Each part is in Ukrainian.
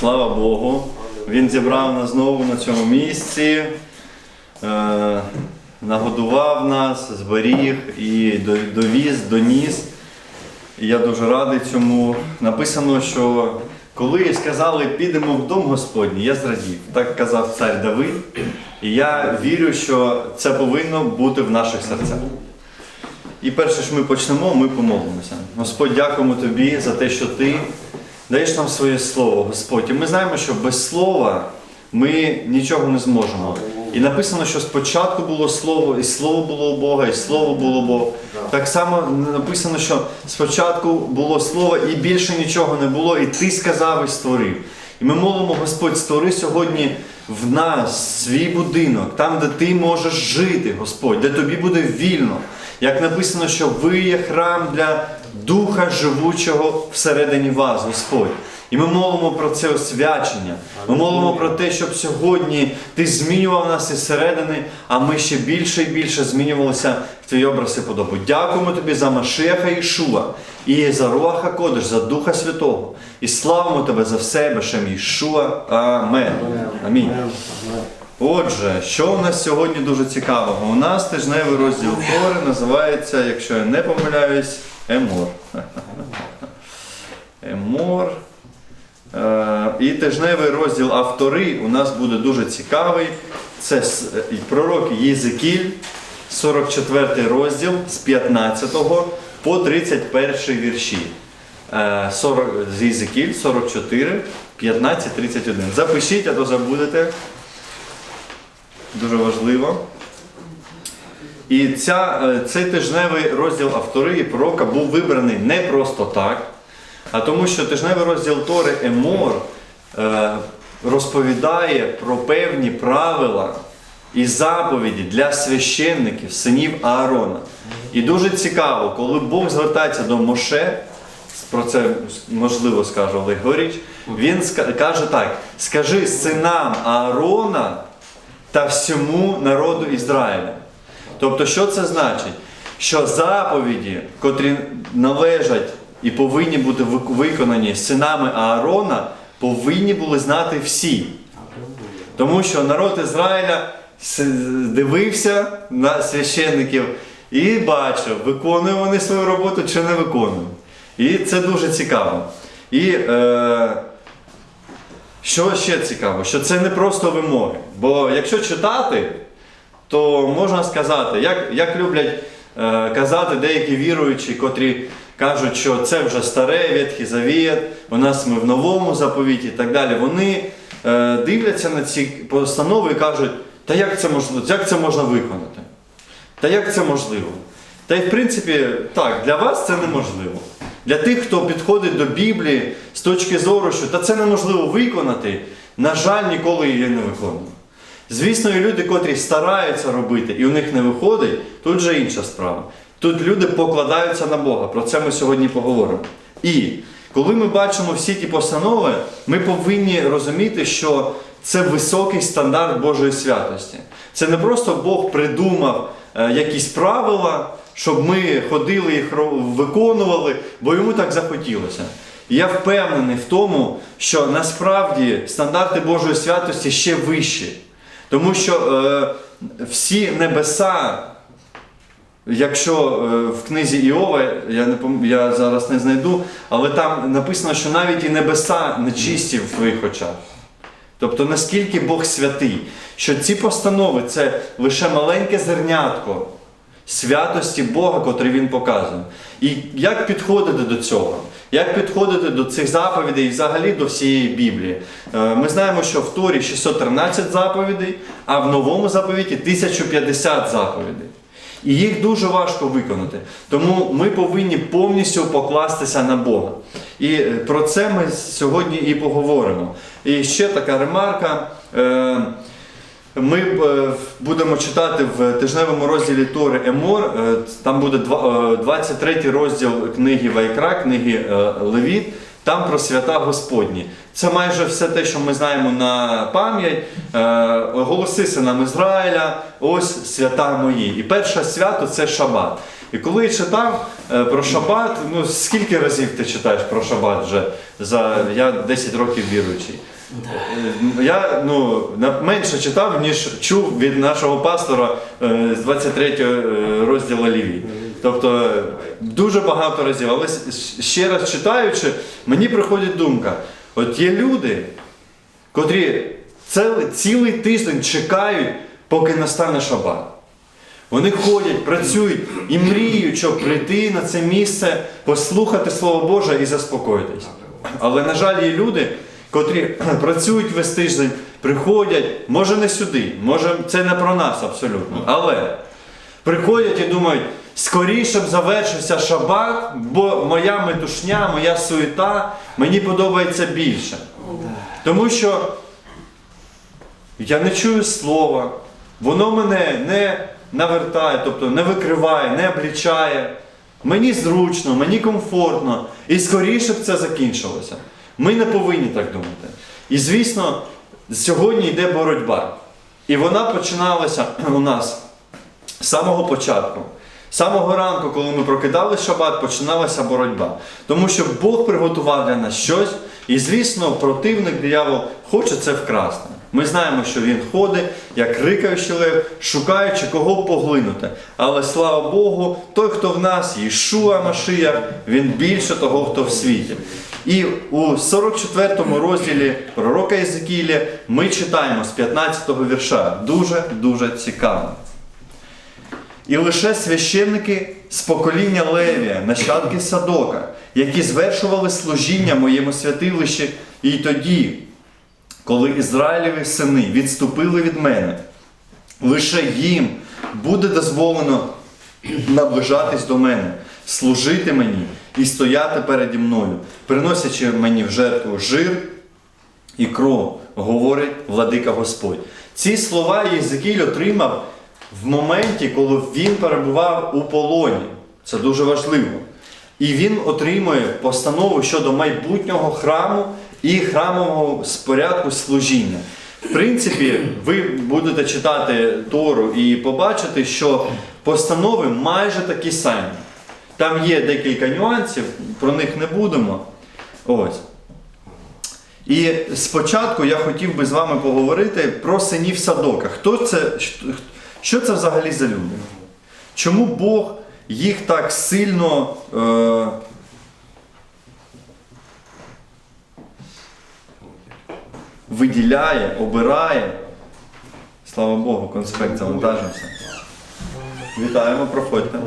Слава Богу. Він зібрав нас знову на цьому місці, е, нагодував нас, зберіг і довіз, доніс. І я дуже радий цьому. Написано, що коли сказали, підемо в дом Господній, я зрадів. Так казав цар Давид. І я вірю, що це повинно бути в наших серцях. І перше ж ми почнемо, ми помолимося. Господь, дякуємо Тобі за те, що Ти даєш нам своє слово, Господь. І ми знаємо, що без слова ми нічого не зможемо. І написано, що спочатку було слово, і слово було у Бога, і слово було Бог. Так само написано, що спочатку було слово, і більше нічого не було, і ти сказав і створив. І ми молимо, Господь, створи сьогодні в нас свій будинок, там, де ти можеш жити, Господь, де тобі буде вільно. Як написано, що ви є храм для Духа живучого всередині вас, Господь. І ми молимо про це освячення. Ми молимо про те, щоб сьогодні ти змінював нас із середини, а ми ще більше і більше змінювалися в твій образ і подобу. Дякуємо тобі за Машеха Ішуа і за Руаха Кодиш, за Духа Святого. І славимо тебе за все, Бешем Ішуа. Амен. Амінь. Отже, що у нас сьогодні дуже цікавого? У нас тижневий розділ Тори називається, якщо я не помиляюсь, Емор. Емор. Е, І тижневий розділ автори у нас буде дуже цікавий. Це пророк Єзекіль, 44 розділ з 15 по 31 вірші. Е, 40, з Єзекіль 44, 15, 31. Запишіть, а то забудете. Дуже важливо. І ця, е, цей тижневий розділ автори і пророка був вибраний не просто так, а тому, що тижневий розділ Тори Емор е, розповідає про певні правила і заповіді для священників, синів Аарона. І дуже цікаво, коли Бог звертається до Моше, про це можливо скаже Олег Горіч, він каже так: скажи синам Аарона та всьому народу Ізраїля. Тобто, що це значить? Що заповіді, котрі належать і повинні бути виконані синами Аарона, повинні були знати всі. Тому що народ Ізраїля дивився на священників і бачив, виконують вони свою роботу чи не виконують. І це дуже цікаво. І е, що ще цікаво, що це не просто вимоги. Бо якщо читати, то можна сказати, як, як люблять е, казати деякі віруючі, котрі кажуть, що це вже старе Ветхий Завіт, у нас ми в новому заповіті і так далі. Вони е, дивляться на ці постанови і кажуть, та як це можливо, як це можна виконати? Та як це можливо? Та й в принципі, так, для вас це неможливо. Для тих, хто підходить до Біблії з точки зору, що та це неможливо виконати, на жаль, ніколи її не виконує. Звісно, і люди, котрі стараються робити, і у них не виходить, тут же інша справа. Тут люди покладаються на Бога. Про це ми сьогодні поговоримо. І коли ми бачимо всі ті постанови, ми повинні розуміти, що це високий стандарт Божої святості. Це не просто Бог придумав е, якісь правила, щоб ми ходили їх виконували, бо йому так захотілося. І я впевнений в тому, що насправді стандарти Божої святості ще вищі. Тому що е, всі небеса, якщо е, в книзі Іова, я, не пом- я зараз не знайду, але там написано, що навіть і небеса нечисті в твоїх очах. Тобто наскільки Бог святий, що ці постанови це лише маленьке зернятко святості Бога, котрий він показує. І як підходити до цього? Як підходити до цих заповідей і взагалі до всієї Біблії? Е, Ми знаємо, що в Торі 613 заповідей, а в новому заповіті 1050 заповідей. І їх дуже важко виконати. Тому ми повинні повністю покластися на Бога. І е, про це ми сьогодні і поговоримо. І ще така ремарка. Ми е, будемо читати в тижневому розділі Тори Емор. Е, Там буде два- е, 23 розділ книги Вайкра, книги Левіт. Там про свята Господні. Це майже все те, що ми знаємо на пам'ять. Голоси синам Ізраїля, ось свята мої. І перше свято це Шабат. І коли я читав про Шабат, ну скільки разів ти читаєш про Шабат вже за я 10 років віруючий. Е, Я ну, менше читав, ніж чув від нашого пастора е, з 23 розділу Лівії. Тобто е, дуже багато разів. Але ще раз читаючи, мені приходить думка: от є люди, котрі цілий, цілий тиждень чекають, поки настане шабат. Вони ходять, працюють і мріють, щоб прийти на це місце, послухати Слово Боже і заспокоїтись. Але, на жаль, є люди, котрі працюють весь тиждень, приходять, може не сюди, може це не про нас абсолютно, але приходять і думають, скоріше б завершився шабат, бо моя метушня, моя суета мені подобається більше. Тому що я не чую слова, воно мене не навертає, тобто не викриває, не облічає. Мені зручно, мені комфортно. І скоріше б це закінчилося. Ми не повинні так думати. І звісно, сьогодні йде боротьба. І вона починалася у нас з самого початку. З самого ранку, коли ми прокидали шабат, починалася боротьба. Тому що Бог приготував для нас щось, і, звісно, противник диявол хоче це вкрасти. Ми знаємо, що він ходить, як рикаючий лев, шукаючи кого поглинути. Але слава Богу, той, хто в нас, Ішуа Машия, він більше того, хто в світі. І у 44-му розділі пророка Єзекіля ми читаємо з 15-го вірша. Дуже-дуже цікаво. І лише священники з покоління Левія, нащадки Садока, які звершували служіння моєму святилищі, і тоді, коли Ізраїлеві сини відступили від мене, лише їм буде дозволено наближатись до мене, служити мені і стояти переді мною, приносячи мені в жертву жир і кров, говорить владика Господь. Ці слова Єзекіль отримав в моменті, коли він перебував у полоні. Це дуже важливо. І він отримує постанову щодо майбутнього храму і храмового порядку служіння. В принципі, ви будете читати Тору і побачите, що постанови майже такі самі. Там є декілька нюансів, про них не будемо. Ось. І спочатку я хотів би з вами поговорити про синів Садока. Хто це, що це взагалі за люди? Чому Бог їх так сильно е, виділяє, обирає? Слава Богу, конспект завантажився. Вітаємо, проходьте.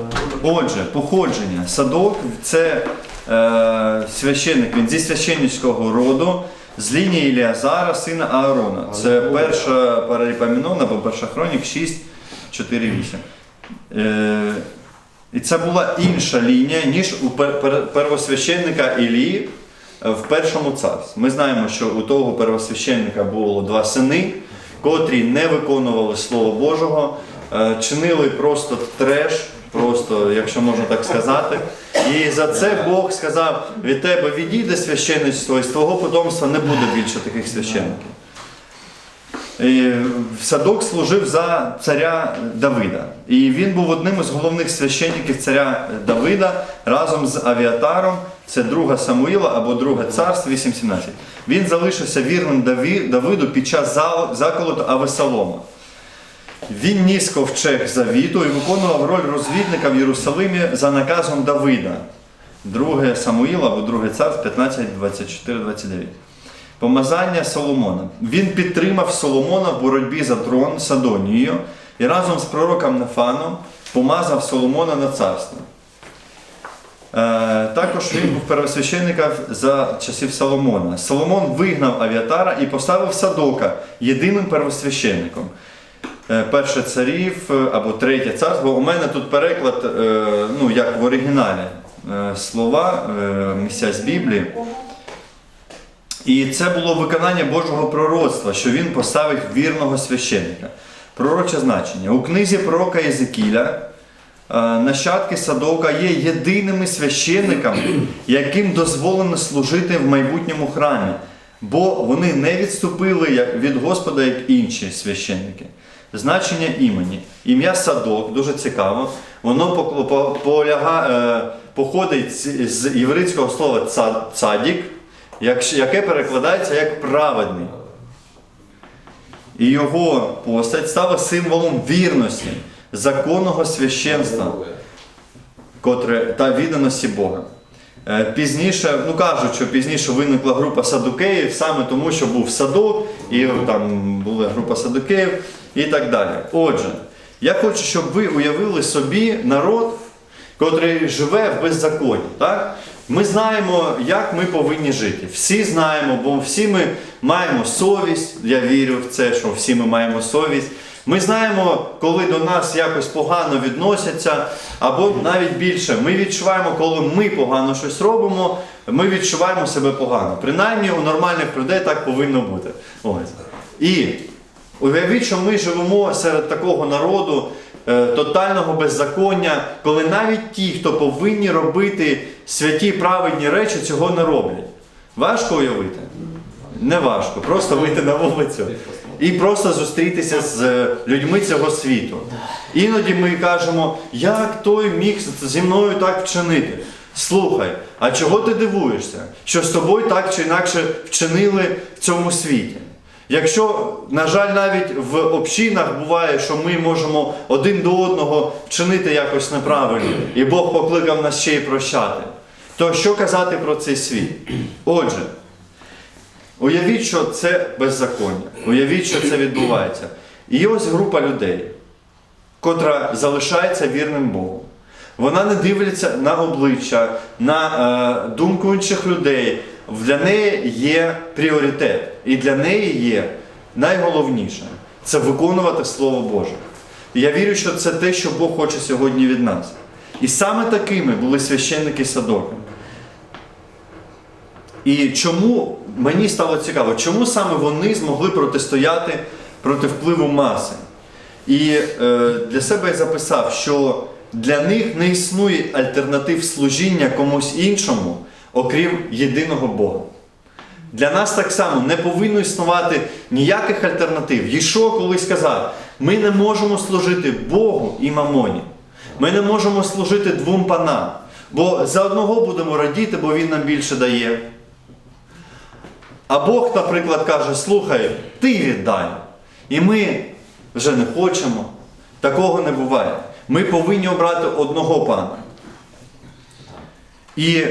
Отже, походження. Садок це е, священник, він зі священницького роду, з лінії Іліазара, сина Аарона. Це перша параліпамінон або перша хронік 6, 4, 8. Е, і це була інша лінія, ніж у пер- пер- первосвященника Ілії е, в першому царстві. Ми знаємо, що у того первосвященника було два сини, котрі не виконували Слово Божого, чинили просто треш, просто, якщо можна так сказати. І за це Бог сказав: від тебе відійде священництво, і з твого потомства не буде більше таких священників. І Садок служив за царя Давида. І він був одним із головних священників царя Давида разом з Авіатаром. Це друга Самуїла або друге царство 8.17. Він залишився вірним Давиду під час заколоту Авесалома. Він ніс ковчег завіту і виконував роль розвідника в Єрусалимі за наказом Давида. Друге Самуїла або друге царство 15, 24, 29. Помазання Соломона. Він підтримав Соломона в боротьбі за трон Садонією і разом з пророком Нафаном помазав Соломона на царство. Е, також він був первосвященником за часів Соломона. Соломон вигнав Авіатара і поставив Садока єдиним первосвященником. Е, Перше царів е, або третє царство. У мене тут переклад, е, ну як в оригіналі слова, місця з Біблії. І це було виконання Божого пророцтва, що він поставив вірного священника. Пророче значення. У книзі пророка Єзекіля нащадки Садока є єдиними священниками, яким дозволено служити в майбутньому храмі, бо вони не відступили від Господа, як інші священники. Значення імені. Ім'я Садок, дуже цікаво. Воно по- по- поляга, е, походить з єврейського слова цадік, яке перекладається як праведний. І його постать стала символом вірності, законного священства котре та відданості Бога. Е, Пізніше, ну кажуть, що пізніше виникла група садукеїв саме тому, що був садок, і там була група садукеїв і так далі. Отже, я хочу, щоб ви уявили собі народ, котрий живе в беззаконні. Так? Ми знаємо, як ми повинні жити. Всі знаємо, бо всі ми маємо совість. Я вірю в це, що всі ми маємо совість. Ми знаємо, коли до нас якось погано відносяться, або навіть більше, ми відчуваємо, коли ми погано щось робимо, ми відчуваємо себе погано. Принаймні у нормальних людей так повинно бути. Ось. І уявіть, що ми живемо серед такого народу е, тотального беззаконня, коли навіть ті, хто повинні робити святі праведні речі, цього не роблять. Важко уявити? Не важко, просто вийти на вулицю і просто зустрітися з е, людьми цього світу. Іноді ми кажемо, як той міг зі мною так вчинити. Слухай, а чого ти дивуєшся, що з тобою так чи інакше вчинили в цьому світі? Якщо, на жаль, навіть в общинах буває, що ми можемо один до одного вчинити якось неправильно, і Бог покликав нас ще й прощати, то що казати про цей світ? Отже, Уявіть, що це беззаконня. Уявіть, що це відбувається. І є ось група людей, котра залишається вірним Богу. Вона не дивиться на обличчя, на е, думку інших людей. Для неї є пріоритет. І для неї є найголовніше це виконувати Слово Боже. І я вірю, що це те, що Бог хоче сьогодні від нас. І саме такими були священники Садока. І чому мені стало цікаво, чому саме вони змогли протистояти проти впливу маси? І е, для себе я записав, що для них не існує альтернатив служіння комусь іншому, окрім єдиного Бога. Для нас так само не повинно існувати ніяких альтернатив. Єшо колись сказав, ми не можемо служити Богу і мамоні. Ми не можемо служити двом панам. Бо за одного будемо радіти, бо він нам більше дає. А Бог, наприклад, каже: слухай, ти віддай. І ми вже не хочемо. Такого не буває. Ми повинні обрати одного пана. І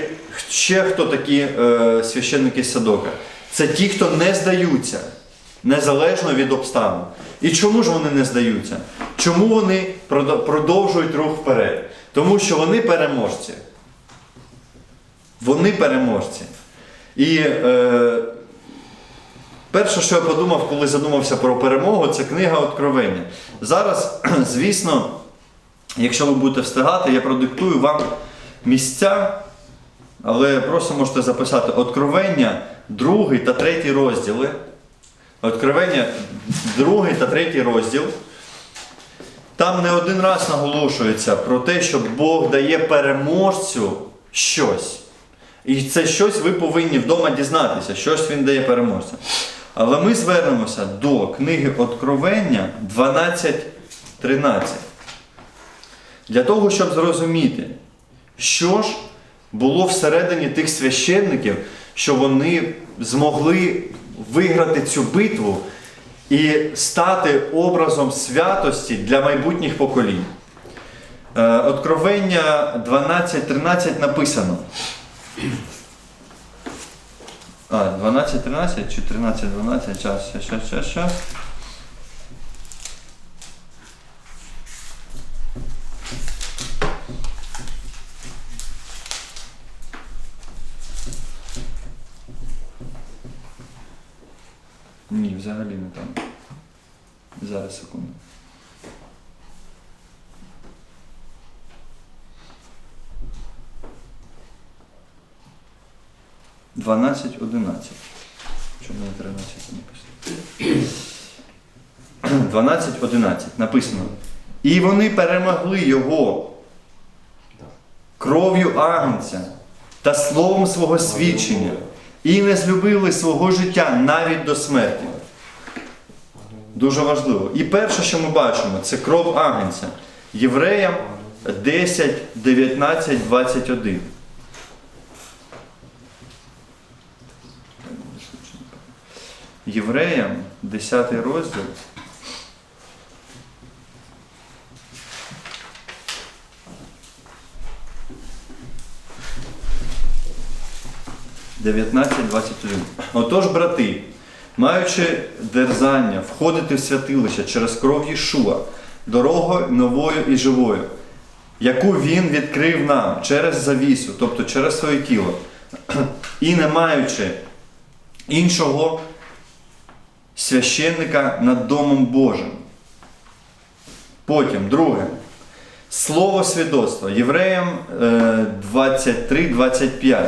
ще хто такі е, священники Садока? Це ті, хто не здаються, незалежно від обставин. І чому ж вони не здаються? Чому вони продовжують рух вперед? Тому що вони переможці. Вони переможці. І е, перше, що я подумав, коли задумався про перемогу, це книга Откровення. Зараз, звісно, якщо ви будете встигати, я продиктую вам місця, але просто можете записати Откровення, другий та третій розділи. Откровення, другий та третій розділ. Там не один раз наголошується про те, що Бог дає переможцю щось. І це щось ви повинні вдома дізнатися, щось він дає переможцям. Але ми звернемося до книги Откровення 12.13. Для того, щоб зрозуміти, що ж було всередині тих священників, що вони змогли виграти цю битву і стати образом святості для майбутніх поколінь. Е, Откровення 12.13 написано. А, 12.13 чи 13.12, час, щас, щас, щас. Ні, взагалі не там. Зараз секунду. Дванадцять, одинадцять. Чому не 13 написано? 12, 11 написано. І вони перемогли його кров'ю агнця та словом свого свідчення, і не злюбили свого життя навіть до смерті. Дуже важливо. І перше, що ми бачимо, це кров Агнця. Євреям 10, 19, 21. Євреям 10 розділ. Дев'ятнадцять, двадцять один. Отож, брати, маючи дерзання входити в святилище через кров Єшуа, дорогою новою і живою, яку він відкрив нам через завісу, тобто через своє тіло, і не маючи іншого священника над Домом Божим. Потім, друге, слово свідоцтва. Євреям е, 23-25.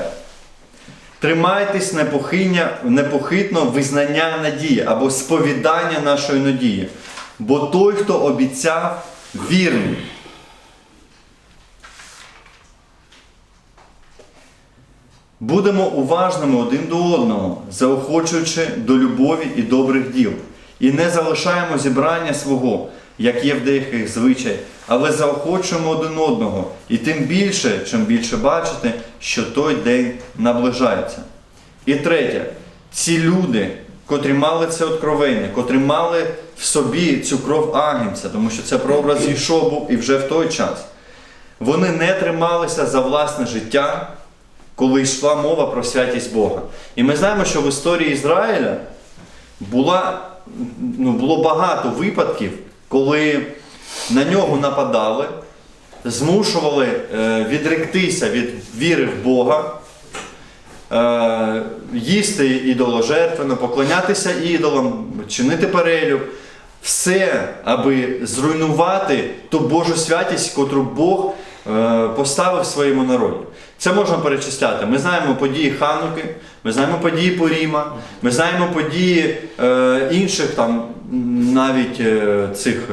Тримайтесь непохитня, непохитно визнання надії або сповідання нашої надії. Бо той, хто обіцяв, вірний. Будемо уважними один до одного, заохочуючи до любові і добрих діл. І не залишаємо зібрання свого, як є в деяких звичай, але заохочуємо один одного. І тим більше, чим більше бачите, що той день наближається. І третє, ці люди, котрі мали це откровення, котрі мали в собі цю кров Агнця, тому що це прообраз Ішо був і вже в той час, вони не трималися за власне життя, коли йшла мова про святість Бога. І ми знаємо, що в історії Ізраїля була, ну, було багато випадків, коли на нього нападали, змушували е, відректися від віри в Бога, е, їсти ідоложертвенно, поклонятися ідолам, чинити перелюб. Все, аби зруйнувати ту Божу святість, котру Бог поставив своєму народі. Це можна перечисляти. Ми знаємо події Хануки, ми знаємо події Поріма, ми знаємо події е, інших там навіть е, цих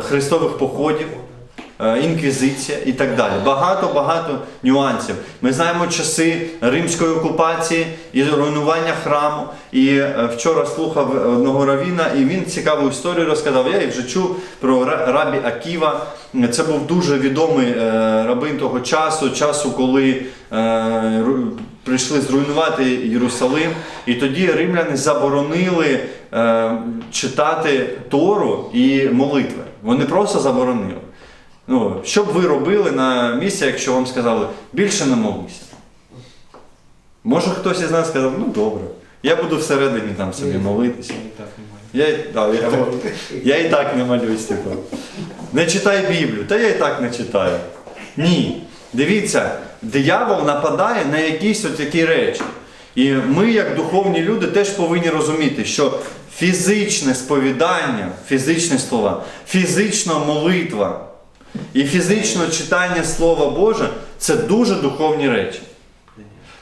христових походів, е, інквізиція і так далі. Багато-багато нюансів. Ми знаємо часи римської окупації і руйнування храму. І е, вчора слухав одного равіна, і він цікаву історію розказав. Я їх вже чув про рабі Аківа. Це був дуже відомий е, рабин того часу, часу, коли е, прийшли зруйнувати Єрусалим. І тоді римляни заборонили е, читати Тору і молитви. Вони просто заборонили. Ну, що б ви робили на місці, якщо вам сказали, більше не молися? Може хтось із нас сказав, ну добре, я буду всередині там собі молитися. Я, і- да, я, так- я і так не молюсь, типу. Не читай Біблію, та я і так не читаю. Ні. Дивіться, диявол нападає на якісь от такі речі. І ми, як духовні люди, теж повинні розуміти, що фізичне сповідання, фізичні слова, фізична молитва і фізичне читання Слова Боже це дуже духовні речі.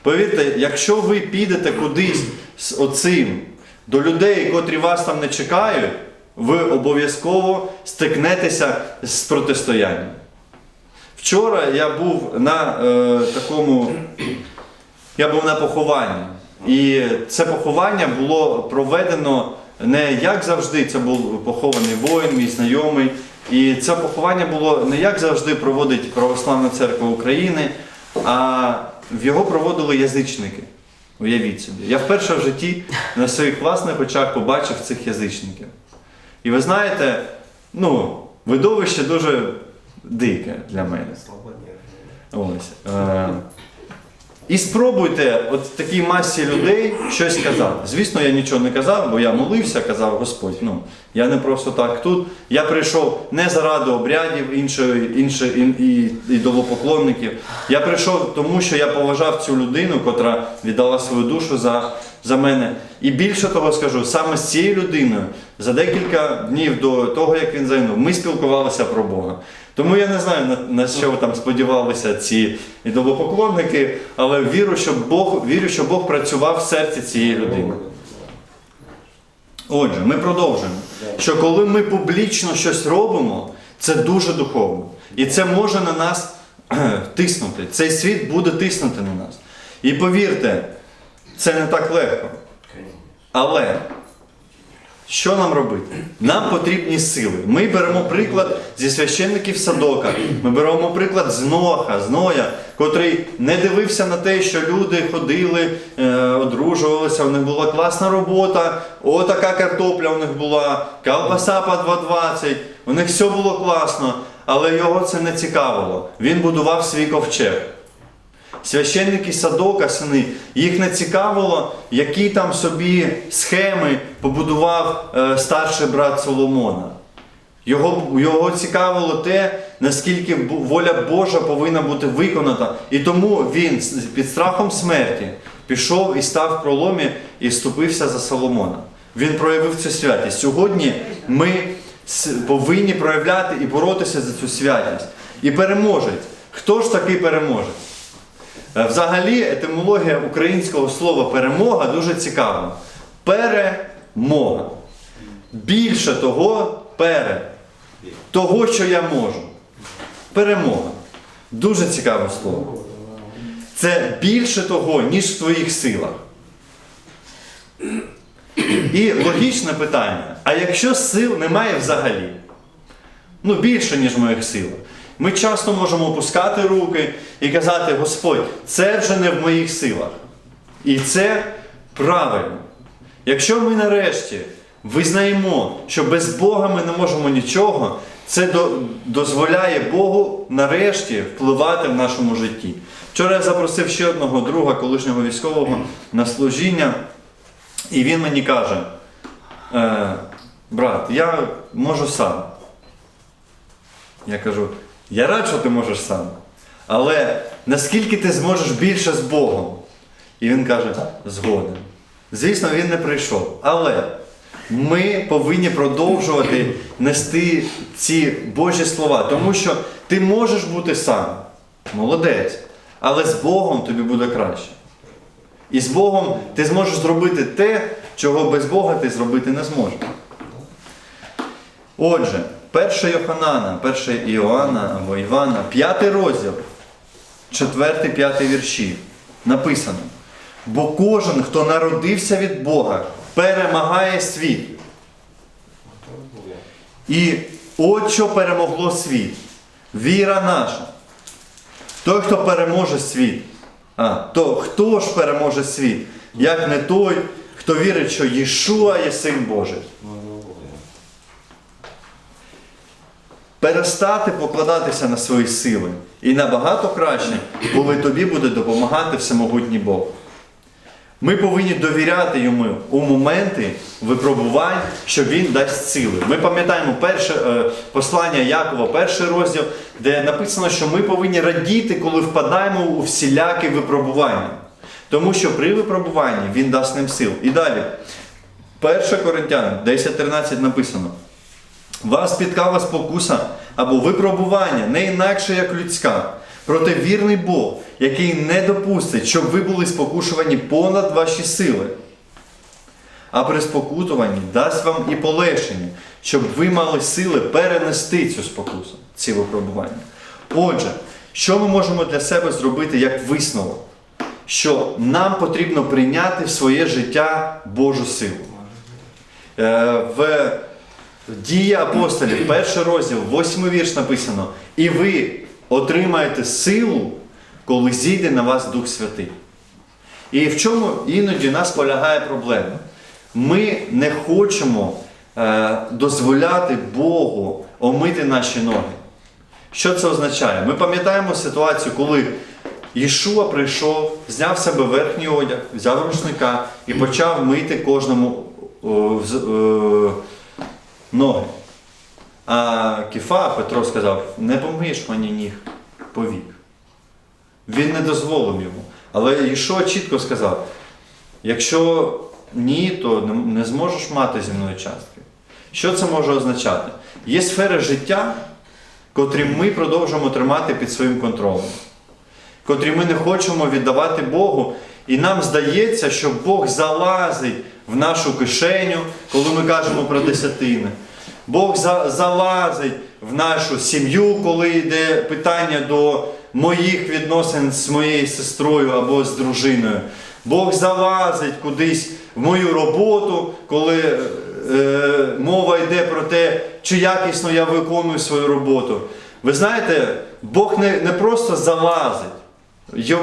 Повірте, якщо ви підете кудись з оцим до людей, котрі вас там не чекають, ви обов'язково стикнетеся з протистоянням. Вчора я був на е, такому, я був на похованні. І це поховання було проведено не як завжди, це був похований воїн, мій знайомий. І це поховання було не як завжди проводить Православна церква України, а в його проводили язичники. Уявіть собі. Я вперше в житті на своїх власних очах побачив цих язичників. І ви знаєте, ну, видовище дуже дике для мене. Ось. І спробуйте от такій масі людей щось казати. Звісно, я нічого не казав, бо я молився, казав Господь. Ну, я не просто так тут. Я прийшов не заради обрядів іншої, іншої і, і, ідолопоклонників. Я прийшов тому, що я поважав цю людину, котра віддала свою душу за, за мене. І більше того скажу, саме з цією людиною за декілька днів до того, як він загинув, ми спілкувалися про Бога. Тому я не знаю, на, на що там сподівалися ці ідолопоклонники, але вірю, що Бог, вірю, що Бог працював в серці цієї людини. Отже, ми продовжуємо. Що коли ми публічно щось робимо, це дуже духовно. І це може на нас тиснути. Цей світ буде тиснути на нас. І повірте, це не так легко. Але Що нам робити? Нам потрібні сили. Ми беремо приклад зі священників Садока. Ми беремо приклад з Ноха, з Ноя, котрий не дивився на те, що люди ходили, е, одружувалися, у них була класна робота, отака картопля у них була, ковбаса по 2,20, у них все було класно, але його це не цікавило. Він будував свій ковчег. Священники Садока, сини, їх не цікавило, які там собі схеми побудував е, старший брат Соломона. Його, його цікавило те, наскільки воля Божа повинна бути виконана. І тому він під страхом смерті пішов і став в проломі і вступився за Соломона. Він проявив цю святість. Сьогодні ми повинні проявляти і боротися за цю святість. І переможець. Хто ж такий переможець? Е, Взагалі, етимологія українського слова перемога дуже цікава. Перемога. Більше того, пере. Того, що я можу. Перемога. Дуже цікаве слово. Це більше того, ніж в твоїх силах. І логічне питання: а якщо сил немає взагалі? Ну, більше, ніж в моїх силах. Ми часто можемо опускати руки і казати, Господь, це вже не в моїх силах. І це правильно. Якщо ми нарешті визнаємо, що без Бога ми не можемо нічого, це до- дозволяє Богу нарешті впливати в нашому житті. Вчора я запросив ще одного друга, колишнього військового, на служіння, і він мені каже: е, брат, я можу сам. Я кажу, я рад, що ти можеш сам. Але наскільки ти зможеш більше з Богом? І він каже, згоден. Звісно, він не прийшов. Але ми повинні продовжувати нести ці Божі слова, тому що ти можеш бути сам. Молодець. Але з Богом тобі буде краще. І з Богом ти зможеш зробити те, чого без Бога ти зробити не зможеш. Отже, 1 Йоханана, 1 Іоанна або Івана, 5 розділ, 4-5 вірші. Написано: Бо кожен, хто народився від Бога, перемагає світ. І от що перемогло світ. Віра наша. Той, хто переможе світ. А, то хто ж переможе світ? Як не той, хто вірить, що Єшуа є син Божий. Перестати покладатися на свої сили. І набагато краще, коли тобі буде допомагати всемогутній Бог. Ми повинні довіряти йому у моменти випробувань, що він дасть сили. Ми пам'ятаємо перше е, послання Якова, перший розділ, де написано, що ми повинні радіти, коли впадаємо у всілякі випробування. Тому що при випробуванні він дасть нам сил. І далі, 1 Коринтян 10.13 написано. Вас спіткала спокуса або випробування, не інакше, як людська. Проте вірний Бог, який не допустить, щоб ви були спокушувані понад ваші сили. А при спокутуванні дасть вам і полегшення, щоб ви мали сили перенести цю спокусу, ці випробування. Отже, що ми можемо для себе зробити як висновок? Що нам потрібно прийняти в своє життя Божу силу. Е, В Дії апостолів, перший розділ, восьмий вірш написано. І ви отримаєте силу, коли зійде на вас Дух Святий. І в чому іноді нас полягає проблема? Ми не хочемо е, дозволяти Богу омити наші ноги. Що це означає? Ми пам'ятаємо ситуацію, коли Ішуа прийшов, зняв себе верхній одяг, взяв рушника і почав мити кожному з- е, ноги. А Кефа Петро сказав: не помиєш мені ніг повік. Він не дозволив йому. Але Ішуа чітко сказав: якщо ні, то не зможеш мати зі мною частки. Що це може означати? Є сфери життя, котрі ми продовжуємо тримати під своїм контролем, котрі ми не хочемо віддавати Богу, і нам здається, що Бог залазить в нашу кишеню, коли ми кажемо про десятини. Бог залазить в нашу сім'ю, коли йде питання до моїх відносин з моєю сестрою або з дружиною. Бог залазить кудись в мою роботу, коли е, мова йде про те, чи якісно я виконую свою роботу. Ви знаєте, Бог не, не просто залазить.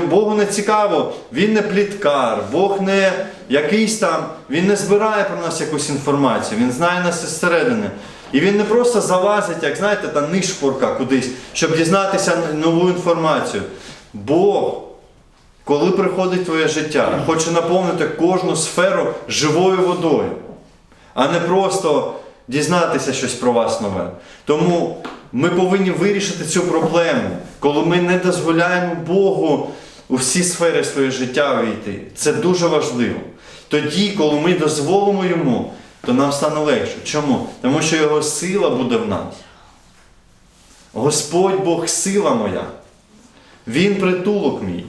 Богу не цікаво, він не пліткар, Бог не якийсь там, він не збирає про нас якусь інформацію, він знає нас із середини. І він не просто залазить, як знаєте, та нишпорка кудись, щоб дізнатися нову інформацію. Бог, коли приходить твоє життя, хоче наповнити кожну сферу живою водою, а не просто дізнатися щось про вас нове. Тому ми повинні вирішити цю проблему, коли ми не дозволяємо Богу у всі сфери своєї життя війти. Це дуже важливо. Тоді, коли ми дозволимо йому, то нам стане легше. Чому? Тому що його сила буде в нас. Господь Бог сила моя. Він притулок мій.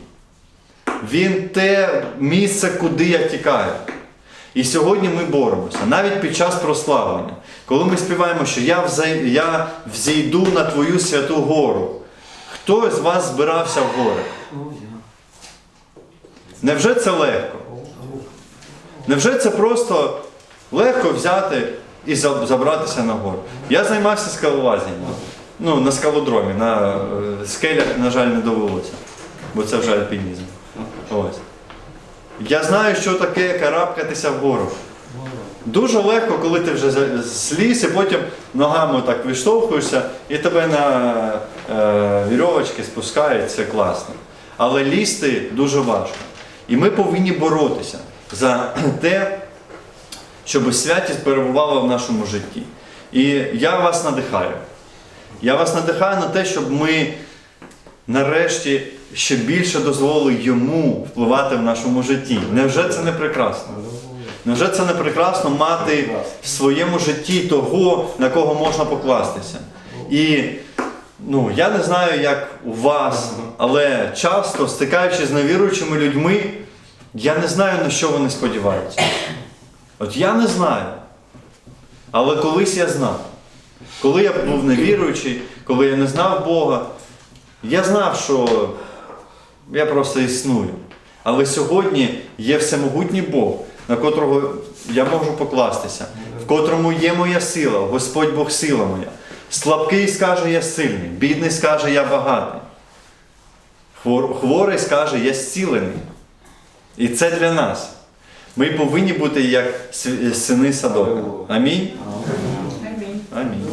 Він те місце, куди я тікаю. І сьогодні ми боремося, навіть під час прославлення, коли ми співаємо, що я, взай- я взійду на твою святу гору. Хто з вас збирався в гори? Невже це легко? Невже це просто легко взяти і забратися на гору? Я займався скалолазінням. Ну, на скалодромі, на е, скелях, на жаль, не довелося, бо це вже альпінізм. Ось. Я знаю, що таке карабкатися вгору. Дуже легко, коли ти вже зліз і потім ногами так виштовхуєшся і тебе на е, вірьовочки спускають, це класно. Але лізти дуже важко. І ми повинні боротися за те, щоб святість перебувала в нашому житті. І я вас надихаю. Я вас надихаю на те, щоб ми нарешті ще більше дозволили йому впливати в нашому житті. Невже це не прекрасно? Невже це не прекрасно мати в своєму житті того, на кого можна покластися? І ну, я не знаю, як у вас, але часто, стикаючись з невіруючими людьми, я не знаю, на що вони сподіваються. От я не знаю. Але колись я знав. Коли я був невіруючий, коли я не знав Бога, я знав, що я просто існую. Але сьогодні є всемогутній Бог, на котрого я можу покластися, в котрому є моя сила, Господь Бог сила моя. Слабкий скаже, я сильний, бідний скаже, я багатий. Хворий скаже, я зцілений. І це для нас. Ми повинні бути як сини садока. Амінь.